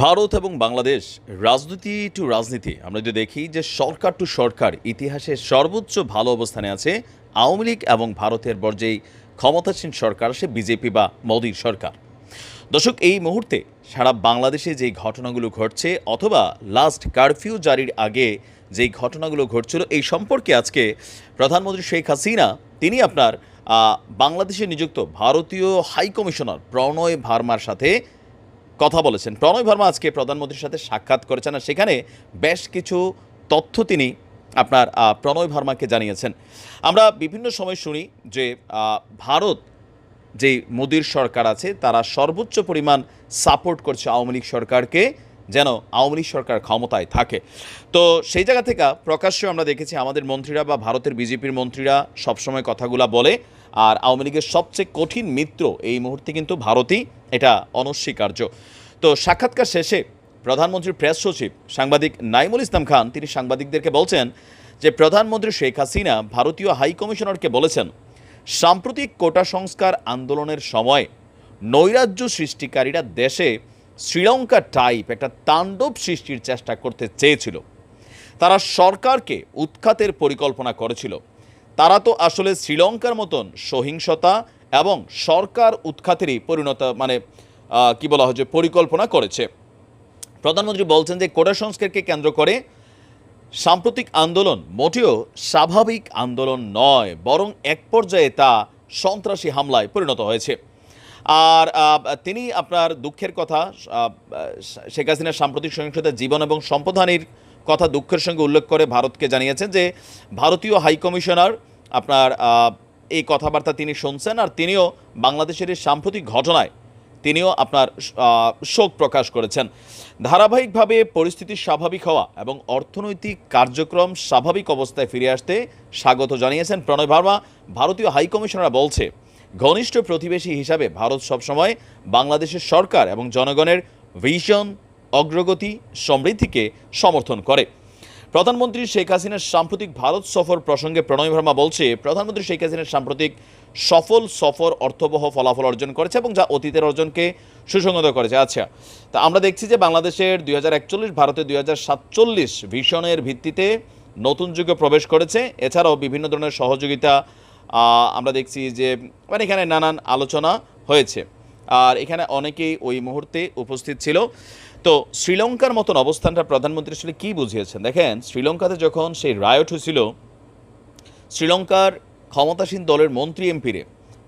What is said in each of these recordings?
ভারত এবং বাংলাদেশ রাজনীতি টু রাজনীতি, আমরা যদি দেখি যে সরকার টু সরকার ইতিহাসের সর্বোচ্চ ভালো অবস্থানে আছে আওয়ামী লীগ এবং ভারতের যেই ক্ষমতাসীন সরকার সে বিজেপি বা মোদীর সরকার। দর্শক, এই মুহূর্তে সারা বাংলাদেশে যেই ঘটনাগুলো ঘটছে অথবা লাস্ট কারফিউ জারির আগে যেই ঘটনাগুলো ঘটছিল, এই সম্পর্কে আজকে প্রধানমন্ত্রী শেখ হাসিনা, তিনি আপনার বাংলাদেশে নিযুক্ত ভারতীয় হাই কমিশনার প্রণয় ভার্মার সাথে কথা বলেছেন। প্রণয় ভার্মা আজকে প্রধানমন্ত্রীর সাথে সাক্ষাৎ করেছেন আর সেখানে বেশ কিছু তথ্য তিনি আপনার প্রণয় ভার্মাকে জানিয়েছেন। আমরা বিভিন্ন সময় শুনি যে ভারত যে মোদির সরকার আছে, তারা সর্বোচ্চ পরিমাণ সাপোর্ট করছে আওয়ামী লীগ সরকারকে, যেন আওয়ামী লীগ সরকার ক্ষমতায় থাকে। তো সেই জায়গা থেকে প্রকাশ্যে আমরা দেখেছি আমাদের মন্ত্রীরা বা ভারতের বিজেপির মন্ত্রীরা সবসময় কথাগুলা বলে, আর আওয়ামী লীগের সবচেয়ে কঠিন মিত্র এই মুহূর্তে কিন্তু ভারতই। এটা অনস্বীকার্য। তো সাক্ষাৎকার শেষে প্রধানমন্ত্রীর প্রেস সচিব সাংবাদিক নাইমুল ইসলাম খান, তিনি সাংবাদিকদেরকে বলছেন যে প্রধানমন্ত্রী শেখ হাসিনা ভারতীয় হাই কমিশনারকে বলেছেন, সাম্প্রতিক কোটা সংস্কার আন্দোলনের সময় নৈরাজ্য সৃষ্টিকারীরা দেশে শ্রীলঙ্কা টাইপ একটা তাণ্ডব সৃষ্টির চেষ্টা করতে চেয়েছিল। তারা সরকারকে উৎখাতের পরিকল্পনা করেছিল। তারা তো আসলে শ্রীলঙ্কার মতন সহিংসতা এবং সরকার উৎখাতেরই পরিণত মানে কি বলা যে পরিকল্পনা করেছে। প্রধানমন্ত্রী বলছেন যে কোটা সংস্কারকে কেন্দ্র করে সাম্প্রতিক আন্দোলন মোটেও স্বাভাবিক আন্দোলন নয়, বরং এক পর্যায়ে তা সন্ত্রাসী হামলায় পরিণত হয়েছে। আর তিনি আপনার দুঃখের কথা শেখ হাসিনার সাম্প্রতিক সহিংসতার জীবন এবং সম্পদহানির কথা দুঃখের সঙ্গে উল্লেখ করে ভারতকে জানিয়েছেন যে ভারতীয় হাইকমিশনার আপনার এই কথাবার্তা তিনি শুনছেন আর তিনিও বাংলাদেশের এই সাম্প্রতিক ঘটনায় তিনিও আপনার শোক প্রকাশ করেছেন। ধারাবাহিকভাবে পরিস্থিতি স্বাভাবিক হওয়া এবং অর্থনৈতিক কার্যক্রম স্বাভাবিক অবস্থায় ফিরে আসতে স্বাগত জানিয়েছেন প্রণয় ভার্মা। ভারতীয় হাই কমিশনার বলছে, ঘনিষ্ঠ প্রতিবেশী হিসাবে ভারত সবসময় বাংলাদেশের সরকার এবং জনগণের ভিশন, অগ্রগতি, সমৃদ্ধিকে সমর্থন করে। প্রধানমন্ত্রী শেখ হাসিনার সাম্প্রতিক ভারত সফর প্রসঙ্গে প্রণয় ভার্মা বলছে, প্রধানমন্ত্রী শেখ হাসিনার সাম্প্রতিক সফল সফর অর্থবহ ফলাফল অর্জন করেছে এবং যা অতীতের অর্জনকে সুসংহত করেছে। আচ্ছা তা আমরা দেখছি যে বাংলাদেশের দুই হাজার একচল্লিশ, ভারতের দুই হাজার সাতচল্লিশ ভিশনের ভিত্তিতে নতুন যুগে প্রবেশ করেছে। এছাড়াও বিভিন্ন ধরনের সহযোগিতা আমরা দেখছি যে মানে এখানে নানান আলোচনা হয়েছে। আর এখানে অনেকেই ওই মুহূর্তে উপস্থিত ছিল। তো শ্রীলঙ্কার মতন অবস্থানটা প্রধানমন্ত্রী আসলে কী বুঝিয়েছেন? দেখেন শ্রীলঙ্কাতে যখন সেই রায়ট হয়েছিল শ্রীলঙ্কার ক্ষমতাসীন দলের মন্ত্রী এমপিরে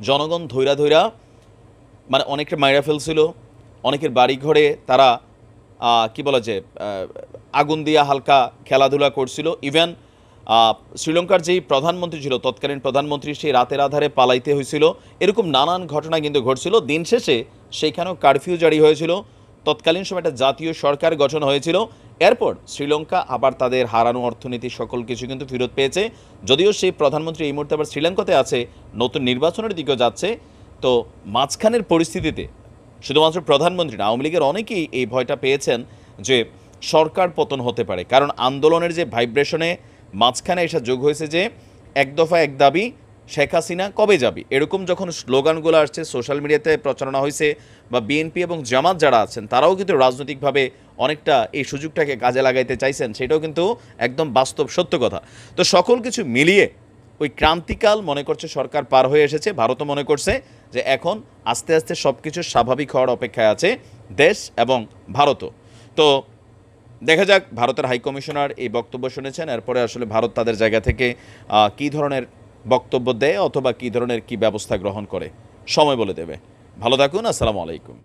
জনগণ ধৈরা ধৈরা মানে অনেকটা মাইরা ফেলছিল অনেকের বাড়ি ঘরে তারা কি বলা আহ, আগুন দিয়া হালকা খেলাধুলা করছিল। ইভেন শ্রীলঙ্কার যেই প্রধানমন্ত্রী ছিল তৎকালীন প্রধানমন্ত্রী সেই রাতের আধারে পালাইতে হয়েছিল। এরকম নানান ঘটনা কিন্তু ঘটছিল। দিন শেষে সেইখানেও কারফিউ জারি হয়েছিল। তৎকালীন সময় একটা জাতীয় সরকার গঠন হয়েছিল। এরপর শ্রীলঙ্কা আবার তাদের হারানো অর্থনীতি সকল কিছু কিন্তু ফেরত পেয়েছে। যদিও সেই প্রধানমন্ত্রী এই মুহূর্তে আবার শ্রীলঙ্কাতে আছে, নতুন নির্বাচনের দিকেও যাচ্ছে। তো মাঝখানের পরিস্থিতিতে শুধুমাত্র প্রধানমন্ত্রী না, আওয়ামী লীগের অনেকেই এই ভয়টা পেয়েছেন যে সরকার পতন হতে পারে। কারণ আন্দোলনের যে ভাইব্রেশনে মাঝখানে এসে যোগ হয়েছে যে, এক দফা এক দাবি শেখ হাসিনা কবে যাবি? এরকম যখন স্লোগানগুলো আসছে, সোশ্যাল মিডিয়াতে প্রচারণা হয়েছে বা বিএনপি এবং জামাত যারা আছেন, তারাও কিন্তু রাজনৈতিকভাবে অনেকটা এই সুযোগটাকে কাজে লাগাইতে চাইছেন। সেটাও কিন্তু একদম বাস্তব সত্য কথা। তো সকল কিছু মিলিয়ে ওই ক্রান্তিকাল মনে করছে সরকার পার হয়ে এসেছে। ভারতও মনে করছে যে এখন আস্তে আস্তে সব কিছু স্বাভাবিক হওয়ার অপেক্ষায় আছে দেশ এবং ভারতও। তো দেখা যাক, ভারতের হাইকমিশনার এই বক্তব্য শুনেছেন। এরপরে আসলে ভারত তাদের জায়গা থেকে কী ধরনের বক্তব্য দেয় অথবা কী ধরনের কি ব্যবস্থা গ্রহণ করে? সময় বলে দেবে। ভালো থাকুন, আসসালামু আলাইকুম।